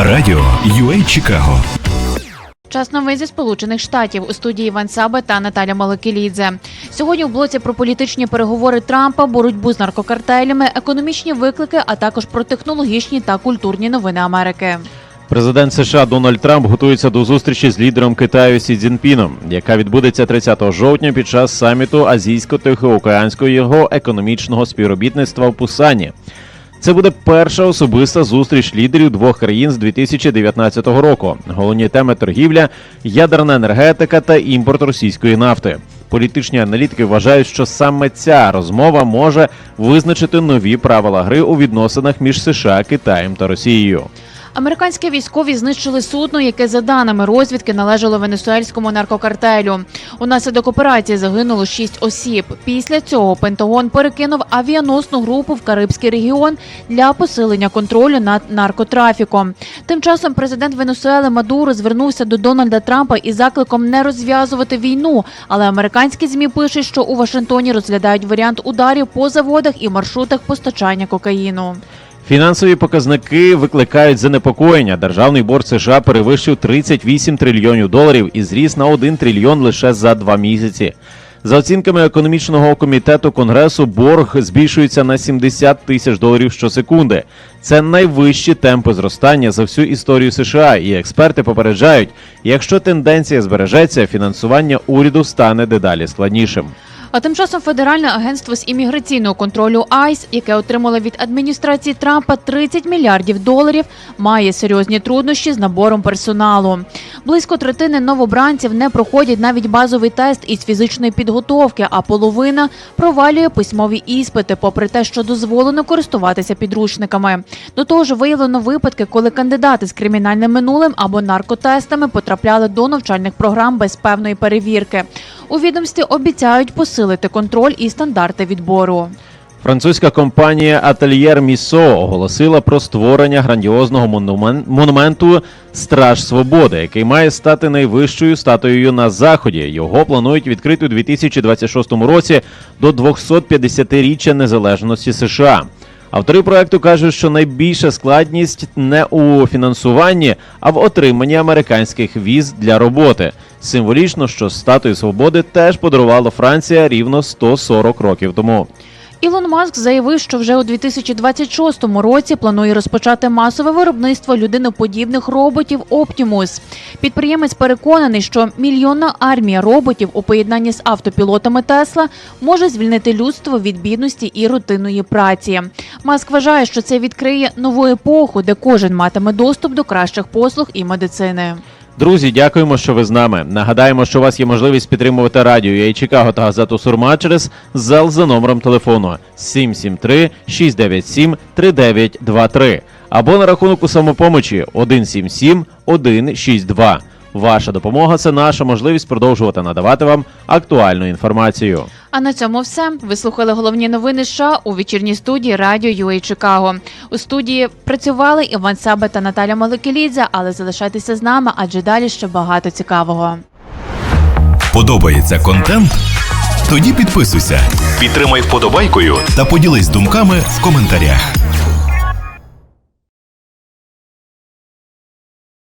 Радіо UA Чикаго. Час новин зі сполучених штатів у студії Іван Саба та Наталя Маликелідзе. Сьогодні в блоці про політичні переговори Трампа, боротьбу з наркокартелями, економічні виклики, а також про технологічні та культурні новини Америки. Президент США Дональд Трамп готується до зустрічі з лідером Китаю Сі Цзіньпіном, яка відбудеться 30 жовтня під час саміту Азійсько-Тихоокеанського його економічного співробітництва в Пусані. Це буде перша особиста зустріч лідерів двох країн з 2019 року. Головні теми торгівля, ядерна енергетика та імпорт російської нафти. Політичні аналітики вважають, що саме ця розмова може визначити нові правила гри у відносинах між США, Китаєм та Росією. Американські військові знищили судно, яке за даними розвідки належало венесуельському наркокартелю. Унаслідок операції загинуло шість осіб. Після цього Пентагон перекинув авіаносну групу в Карибський регіон для посилення контролю над наркотрафіком. Тим часом президент Венесуели Мадуро звернувся до Дональда Трампа із закликом не розв'язувати війну. Але американські змі пишуть, що у Вашингтоні розглядають варіант ударів по заводах і маршрутах постачання кокаїну. Фінансові показники викликають занепокоєння. Державний борг США перевищив 38 трильйонів доларів і зріс на 1 трильйон лише за два місяці. За оцінками економічного комітету Конгресу, борг збільшується на 70 тисяч доларів щосекунди. Це найвищі темпи зростання за всю історію США. І експерти попереджають, якщо тенденція збережеться, фінансування уряду стане дедалі складнішим. А тим часом Федеральне агентство з імміграційного контролю АЙС, яке отримало від адміністрації Трампа 30 мільярдів доларів, має серйозні труднощі з набором персоналу. Близько третини новобранців не проходять навіть базовий тест із фізичної підготовки, а половина провалює письмові іспити, попри те, що дозволено користуватися підручниками. До того ж, виявлено випадки, коли кандидати з кримінальним минулим або наркотестами потрапляли до навчальних програм без певної перевірки. У відомстві обіцяють посилити контроль і стандарти відбору. Французька компанія Ательєр Місо оголосила про створення грандіозного монумен- монументу Страж Свободи, який має стати найвищою статуєю на заході. Його планують відкрити у 2026 році до 250-річчя незалежності США. Автори проекту кажуть, що найбільша складність не у фінансуванні, а в отриманні американських віз для роботи. Символічно, що статую свободи теж подарувала Франція рівно 140 років тому. Ілон Маск заявив, що вже у 2026 році планує розпочати масове виробництво людиноподібних роботів Optimus. Підприємець переконаний, що мільйонна армія роботів у поєднанні з автопілотами Тесла може звільнити людство від бідності і рутинної праці. Маск вважає, що це відкриє нову епоху, де кожен матиме доступ до кращих послуг і медицини. Друзі, дякуємо, що ви з нами. Нагадаємо, що у вас є можливість підтримувати радіо «Я Чикаго та газету Сурма через зал за номером телефону 773 697 3923 або на рахунок у самопомочі 177 162. Ваша допомога це наша можливість продовжувати надавати вам актуальну інформацію. А на цьому все. Ви слухали головні новини США у вечірній студії Радіо UA Чикаго. У студії працювали Іван Саба та Наталя Маликелідзе, але залишайтеся з нами, адже далі ще багато цікавого. Подобається контент? Тоді підписуйся, підтримай вподобайкою та поділись думками в коментарях.